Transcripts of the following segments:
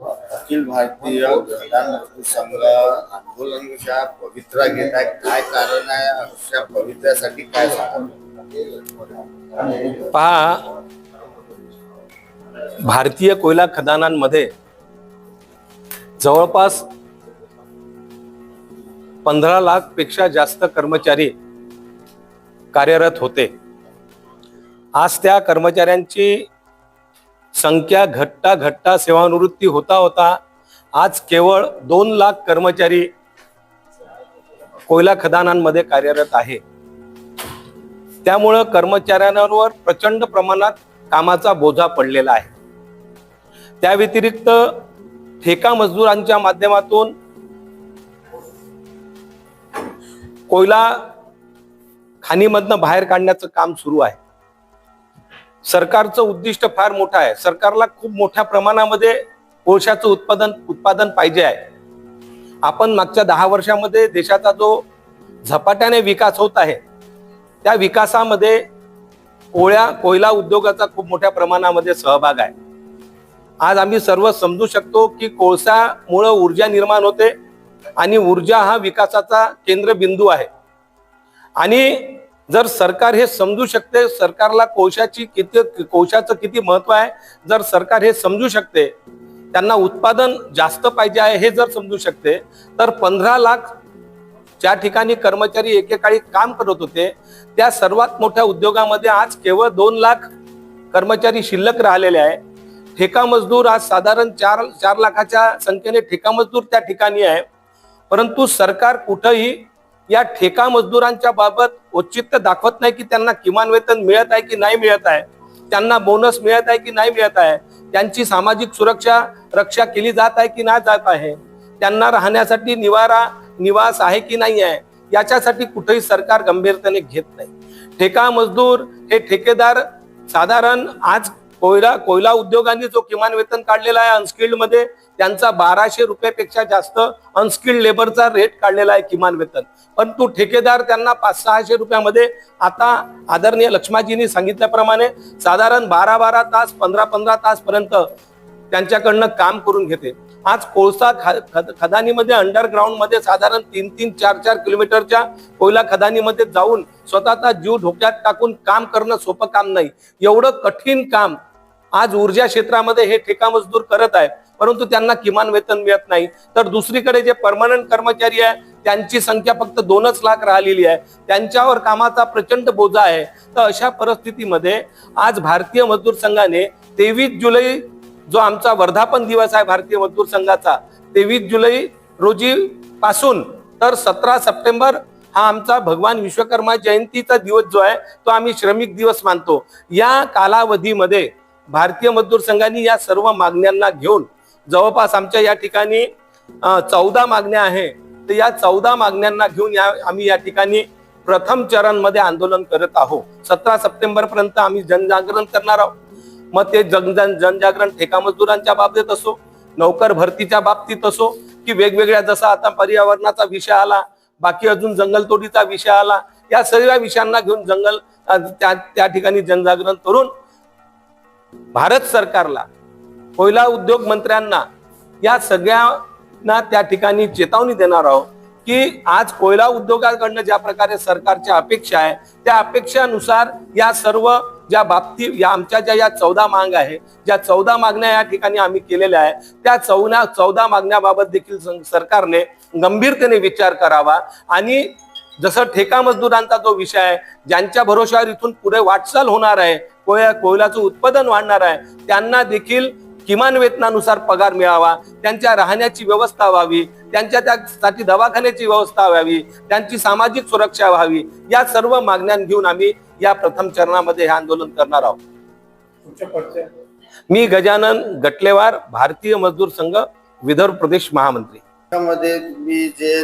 अखिल भारतीय खदान मजदूर संघ आंदोलनाच्या पवित्रा घेत आहे काय कारण आहे? अशा पवित्र्यासाठी काय पहा भारतीय कोयला खदानांमध्ये जवळपास पंधरा लाखपेक्षा जास्त कर्मचारी कार्यरत होते. आज त्या कर्मचाऱ्यांची संख्या घटता घटता सेवानिवृत्ती होता होता आज केवळ दोन लाख कर्मचारी कोयला खदानांमध्ये कार्यरत आहे. त्यामुळं कर्मचाऱ्यांवर प्रचंड प्रमाणात कामाचा बोजा पडलेला आहे. त्या व्यतिरिक्त ठेका मजदूरांच्या माध्यमातून कोयला खाणीमधनं बाहेर काढण्याचं काम सुरू आहे. सरकारचं उद्दिष्ट फार मोठं आहे. सरकारला खूप मोठ्या प्रमाणामध्ये कोळशाचं उत्पादन उत्पादन पाहिजे आहे. आपण मागच्या दहा वर्षामध्ये देशाचा जो झपाट्याने विकास होत आहे त्या विकासामध्ये कोळ्या कोयला उद्योगाचा खूप मोठ्या प्रमाणामध्ये सहभाग आहे. आज आम्ही सर्व समजू शकतो की कोळसामुळं ऊर्जा निर्माण होते आणि ऊर्जा हा विकासाचा केंद्रबिंदू आहे. आणि जर सरकार हे समजू शकते सरकारला कोशाची किती कोशाचं किती महत्त्व आहे जर सरकार हे समजू शकते त्यांना उत्पादन जास्त पाहिजे आहे हे जर समजू शकते तर पंधरा लाख ज्या ठिकाणी कर्मचारी एकेकाळी काम करत होते त्या सर्वात मोठ्या उद्योगामध्ये आज केवळ दोन लाख कर्मचारी शिल्लक राहिलेले आहे. ठेका मजदूर आज साधारण चार चार लाखाच्या संख्येने ठेका मजदूर त्या ठिकाणी आहे. परंतु सरकार कुठंही या ठेका मजदूरांच्या बाबत औचित्य दाखवत नाही की त्यांना किमान वेतन मिळत आहे की नाही मिळत आहे. त्यांना बोनस मिळत आहे की नाही मिळत आहे. त्यांची सामाजिक सुरक्षा रक्षा केली जात आहे की नाही जात आहे. त्यांना राहण्यासाठी निवारा निवास आहे की नाही आहे याच्यासाठी कुठेही सरकार गंभीरतेने घेत नाही. ठेका मजदूर हे ठेकेदार साधारण आज कोयला कोयला उद्योगांनी जो किमान वेतन काढलेला आहे अनस्किल्डमध्ये त्यांचा बाराशे रुपयापेक्षा जास्त अनस्किल्ड लेबरचा रेट काढलेला आहे किमान वेतन. परंतु ठेकेदार त्यांना पाच सहाशे रुपयामध्ये आता आदरणीय लक्ष्माजींनी सांगितल्याप्रमाणे साधारण बारा बारा तास पंधरा पंधरा तासपर्यंत त्यांच्याकडनं काम करून घेते. आज कोळसा ख- खद- खदानीमध्ये अंडरग्राऊंडमध्ये साधारण तीन तीन चार चार किलोमीटरच्या कोयला खदानीमध्ये जाऊन स्वतःचा जीव धोक्यात टाकून काम करणं सोपं काम नाही. एवढं कठीण काम आज ऊर्जा क्षेत्रामध्ये हे ठेका मजदूर करत आहे परंतु त्यांना किमान वेतन मिळत नाही. तर दुसरीकडे जे परमनंट कर्मचारी आहे त्यांची संख्या फक्त दोनच लाख राहिलेली आहे. त्यांच्यावर कामाचा प्रचंड बोजा आहे. तर अशा परिस्थितीमध्ये आज भारतीय मजदूर संघाने तेवीस जुलै जो आमचा वर्धापन दिवस आहे भारतीय मजदूर संघाचा तेवीस जुलै रोजी पासून तर सतरा सप्टेंबर हा आमचा भगवान विश्वकर्मा जयंतीचा दिवस जो आहे तो आम्ही श्रमिक दिवस मानतो. या कालावधीमध्ये भारतीय मजदूर संघाने या सर्व मागण्यांना घेऊन जवळपास आमच्या या ठिकाणी चौदा मागण्या आहे. तर या चौदा मागण्यांना घेऊन या आम्ही या ठिकाणी प्रथम चरणमध्ये आंदोलन करत आहोत. सतरा सप्टेंबर पर्यंत आम्ही जनजागरण करणार आहोत. मग ते जन जन जनजागरण ठेका मजदूरांच्या बाबतीत असो नौकर भरतीच्या बाबतीत असो की वेगवेगळ्या जसा आता पर्यावरणाचा विषय आला बाकी अजून जंगलतोडीचा विषय आला या सर्व विषयांना घेऊन जंगल त्या त्या ठिकाणी जनजागरण करून भारत सरकारला कोयला उद्योग मंत्र्यांना या सगळ्यांना त्या ठिकाणी चेतावणी देणार आहोत की आज कोयला उद्योगाकडनं ज्या प्रकारे सरकारच्या अपेक्षा आहे त्या अपेक्षानुसार या सर्व ज्या बाबती या आमच्या ज्या या चौदा माग आहे ज्या चौदा मागण्या या ठिकाणी आम्ही केलेल्या आहे त्या चौदा चौदा मागण्याबाबत देखील सं- सरकारने गंभीरतेने विचार करावा आणि जसं ठेका मजदूरांचा जो विषय आहे ज्यांच्या भरोशावर इथून पुढे वाटचाल होणार आहे कोया कोयलाचं उत्पादन वाढणार आहे त्यांना देखील किमान वेतनानुसार पगार मिळावा त्यांच्या राहण्याची व्यवस्था व्हावी त्यांच्या त्यासाठी दवाखान्याची व्यवस्था व्हावी त्यांची सामाजिक सुरक्षा व्हावी या सर्व मागण्या घेऊन आम्ही या प्रथम चरणामध्ये हे आंदोलन करणार आहोत. मी गजानन गटलेवार भारतीय मजदूर संघ विदर्भ प्रदेश महामंत्री. त्यामध्ये तुम्ही जे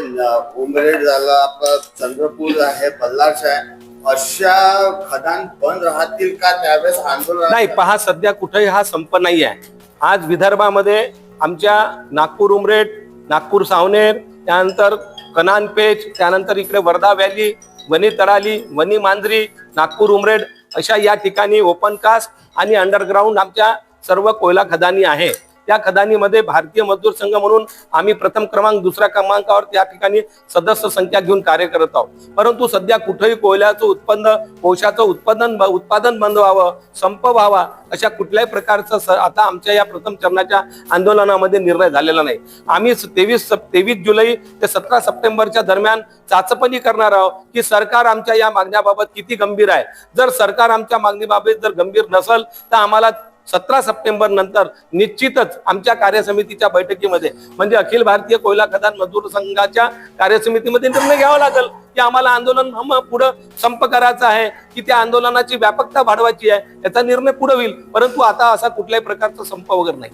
उमरेड झालं आपलं चंद्रपूर आहे बल्लारश आहे अशा खदान बंद राहतील का त्यावेळेस आंदोलन नाही पहा सध्या कुठेही हा संप नाही आहे आज विदर्भामध्ये आमच्या नागपूर उमरेड नागपूर सावनेर त्यानंतर कनानपेच त्यानंतर इकडे वर्धा व्हॅली वनी तराली वनी मांजरी नागपूर उमरेड अशा या ठिकाणी ओपन कास्ट आणि अंडरग्राऊंड आमच्या सर्व कोयला खदानी आहे. त्या खदानीमध्ये भारतीय मजदूर संघ म्हणून आम्ही प्रथम क्रमांक दुसऱ्या क्रमांकावर त्या ठिकाणी सदस्य संख्या घेऊन कार्य करत आहोत. परंतु सध्या कुठेही कोयल्याचं उत्पन्न कोशाचं उत्पादन उत्पादन बंद व्हावं संप व्हावा अशा कुठल्याही प्रकारचं आता आमच्या या प्रथम चरणाच्या आंदोलनामध्ये निर्णय झालेला नाही. आम्ही तेवीस तेवीस जुलै ते सतरा सप्टेंबरच्या दरम्यान चाचपणी करणार आहोत की सरकार आमच्या या मागण्याबाबत किती गंभीर आहे. जर सरकार आमच्या मागणीबाबत जर गंभीर नसल तर आम्हाला सतरा सप्टेंबर नंतर निश्चितच आमच्या कार्यसमितीच्या बैठकीमध्ये म्हणजे अखिल भारतीय कोयला खदान मजदूर संघाच्या कार्यसमितीमध्ये निर्णय घ्यावा लागेल. की आम्हाला आंदोलन पुढं संप करायचं आहे की त्या आंदोलनाची व्यापकता वाढवायची आहे याचा निर्णय पुढे होईल. परंतु आता असा कुठल्याही प्रकारचा संप वगैरे नाही.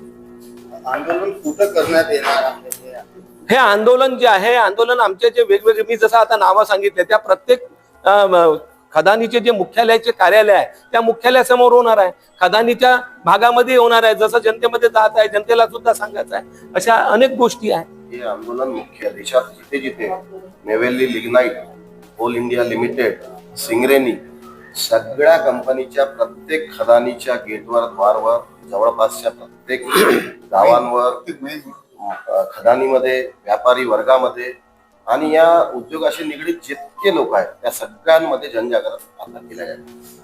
आंदोलन कुठं करण्यात येणार आहे? हे आंदोलन जे आहे आंदोलन आमचे जे वेगवेगळे मी जसं आता नावं सांगितले त्या प्रत्येक खदानीचे जे मुख्यालयाचे कार्यालय आहे त्या मुख्यालयासमोर होणार आहे. खदानीच्या भागामध्ये होणार आहे जसं जनतेमध्ये जात आहे जनतेला सुद्धा सांगायचं आहे. अशा अनेक गोष्टी आहेत. हे आंदोलन मुख्य देशात जिथे जिथे Neyveli lignite all India limited Singareni सगळ्या कंपनीच्या प्रत्येक खदानीच्या गेटवर द्वारवर जवळपासच्या प्रत्येक गावांवर खदानीमध्ये व्यापारी वर्गामध्ये आणि या उद्योगाशी निगडीत जितके लोक आहेत त्या सगळ्यांमध्ये जनजागरण आता केल्या जाते